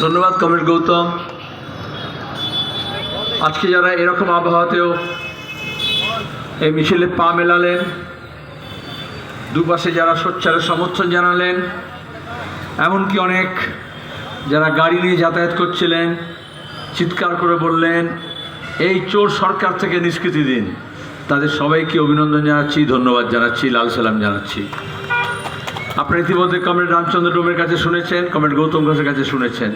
ধন্যবাদ, কমরেড গৌতম। আজকে যারা এরকম আবহাওয়াতেও এই মিছিলে পা মেলালেন, দুপাশে যারা সোচ্চারে সমর্থন জানালেন, এমনকি অনেক যারা গাড়ি নিয়ে যাতায়াত করছিলেন, চিৎকার করে বললেন, এই চোর সরকার থেকে নিষ্কৃতি দিন। তাদের সবাইকে অভিনন্দন জানাচ্ছি, ধন্যবাদ জানাচ্ছি, লাল সালাম জানাচ্ছি। আপনারা ইতিমধ্যে কমরেড রামচন্দ্র ডোমের কাছে শুনেছেন কমরেড গৌতম ঘোষের কাছে শুনেছেন।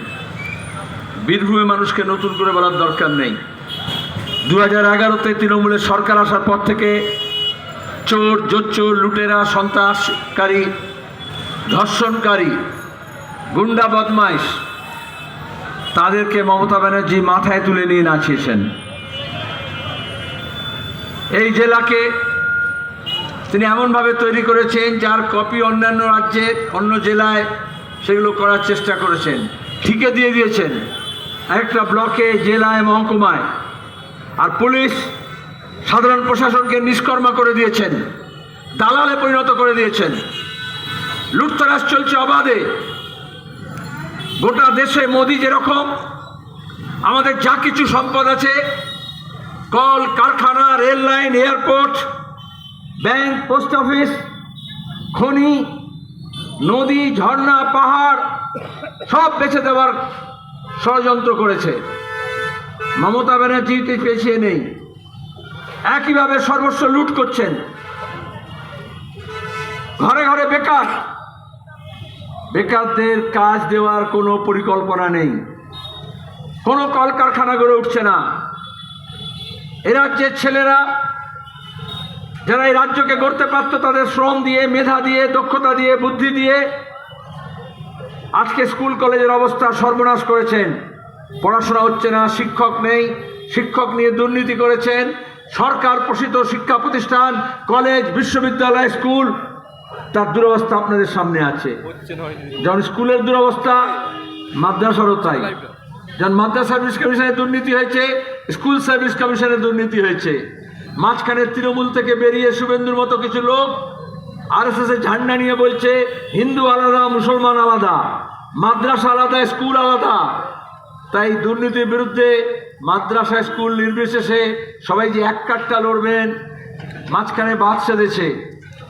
বীরভূমে মানুষকে নতুন করে বলার দরকার নেই। দু হাজার এগারোতে তৃণমূলের সরকার আসার পর থেকে চোর, জোচ্চোর, লুটেরা, সন্ত্রাসকারী, ধর্ষণকারী, গুন্ডা বদমাইশ, তাদেরকে মমতা ব্যানার্জি মাথায় তুলে নিয়ে নাচিয়েছেন। এই জেলাকে তিনি এমনভাবে তৈরি করেছেন যার কপি অন্যান্য রাজ্যে, অন্য জেলায় সেগুলো করার চেষ্টা করেছেন। ঠিকে দিয়ে দিয়েছেন। একটা ব্লকে, জেলায়, মহকুমায়। আর পুলিশ সাধারণ প্রশাসনকে নিষ্কর্মা করে দিয়েছেন। দালালে পরিণত করে দিয়েছেন। লুটতরাজ চলছে অবাধে। গোটা দেশে মোদি যেরকম, আমাদের যা কিছু সম্পদ আছে, কল, কারখানা, rail line, airport bank, post office, খনি, নদী, ঝর্ণা, পাহাড়, সব বেছে দেওয়ার ষড়যন্ত্র করেছে। মমতা ব্যানার্জিতে পেছিয়ে নেই। একইভাবে সর্বস্ব লুট করছেন। ঘরে ঘরে বেকার। বেকারদের কাজ দেওয়ার কোনো পরিকল্পনা নেই। কোনো কলকারখানা গড়ে উঠছে না। এ রাজ্যের ছেলেরা যারা এই রাজ্যকে গড়তে পারত, তাদের শ্রম দিয়ে, মেধা দিয়ে, দক্ষতা দিয়ে, বুদ্ধি দিয়ে আজকে স্কুল কলেজের অবস্থা সর্বনাশ করেছেন। পড়াশোনা হচ্ছে না, শিক্ষক নেই, শিক্ষক নিয়ে দুর্নীতি করেছেন। সরকার পোষিত শিক্ষা প্রতিষ্ঠান, কলেজ, বিশ্ববিদ্যালয়, স্কুল, তার দুরবস্থা আপনাদের সামনে আছে। যেমন স্কুলের দুরবস্থা, মাদ্রাসারও তাই। যেমন মাদ্রাসা সার্ভিস কমিশনের দুর্নীতি হয়েছে, স্কুল সার্ভিস কমিশনের দুর্নীতি হয়েছে। মাঝখানে তৃণমূল থেকে বেরিয়ে শুভেন্দুর মতো কিছু লোক আর এস এর ঝান্ডা নিয়ে বলছে, হিন্দু আলাদা, মুসলমান আলাদা, মাদ্রাসা আলাদা, স্কুল আলাদা। তাই দুর্নীতির বিরুদ্ধে মাদ্রাসা, স্কুল নির্বিশেষে সবাই যে এক কাঠটা লড়বেন, মাঝখানে বাদ সেধেছে।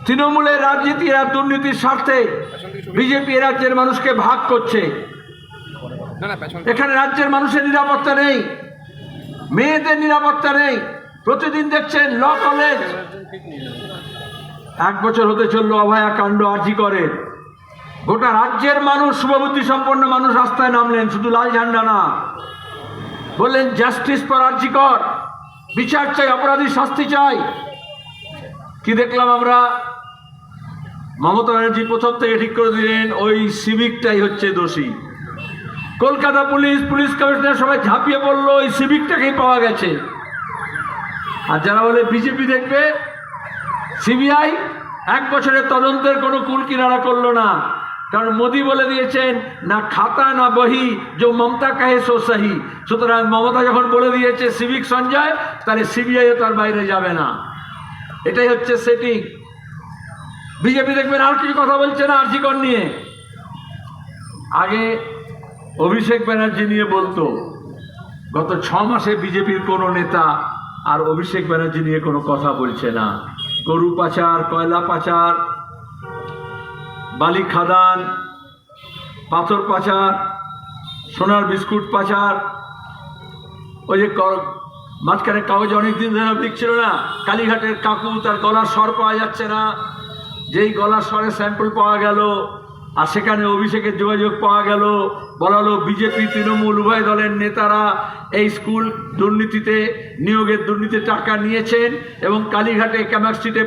তৃণমূলের রাজনীতি আর দুর্নীতির স্বার্থে বিজেপি রাজ্যের মানুষকে ভাগ করছে। এখানে রাজ্যের মানুষের নিরাপত্তা নেই, মেয়েদের নিরাপত্তা নেই। প্রতিদিন দেখছেন ল কলেজ। এক বছর হতে চলল অভয়া কাণ্ড আর্জি করে। গোটা রাজ্যের মানুষ শুভবুদ্ধি সম্পন্ন মানুষ রাস্তায় নামলেন, শুধু লাল ঝান্ডা না। বললেন, জাস্টিস ফর আর্জি কর। বিচার চাই অপরাধী শাস্তি চাই। কি দেখলাম আমরা? মমতা ব্যানার্জি প্রথম থেকে ঠিক করে দিলেন, ওই সিভিকটাই হচ্ছে দোষী। কলকাতা পুলিশ পুলিশ কমিশনার সবাই ঝাঁপিয়ে পড়ল, ওই সিভিকটাকেই পাওয়া গেছে। আর যারা বলে বিজেপি দেখবে, সিবিআই এক বছরের তদন্তের কোনো কুল কিনারা করল না। কারণ মোদি বলে দিয়েছেন, না খাতা, না বহি, যে মমতা কাহে সো সাহি। সুতরাং মমতা যখন বলে দিয়েছে সিভিক সঞ্জয়, তাহলে সিবিআইও তার বাইরে যাবে না। এটাই হচ্ছে সেটিং বিজেপি দেখবেন আর কিছু কথা বলছে না আর্জিকর নিয়ে। আগে অভিষেক ব্যানার্জি নিয়ে বলতো, গত ছ মাসে বিজেপির কোনো নেতা আর অভিষেক ব্যানার্জি নিয়ে কোনো কথা বলছে না। গরু পাচার, কয়লা পাচার, বালি খাদান, পাথর পাচার, সোনার বিস্কুট পাচার, ওই যে মাঝখানে কাগজে অনেকদিন ধরে লিখছিল না, কালীঘাটের কাকু তার গলার স্বর পাওয়া যাচ্ছে না। যেই গলার স্বরে স্যাম্পল পাওয়া গেল আর সেখানে অভিষেকের যোগাযোগ পাওয়া গেল। বলালো বিজেপি, তৃণমূল, উভয় দলের নেতারা এই স্কুল দুর্নীতিতে, নিয়োগের দুর্নীতির টাকা নিয়েছেন এবং কালীঘাটে ক্যামাক স্ট্রিটে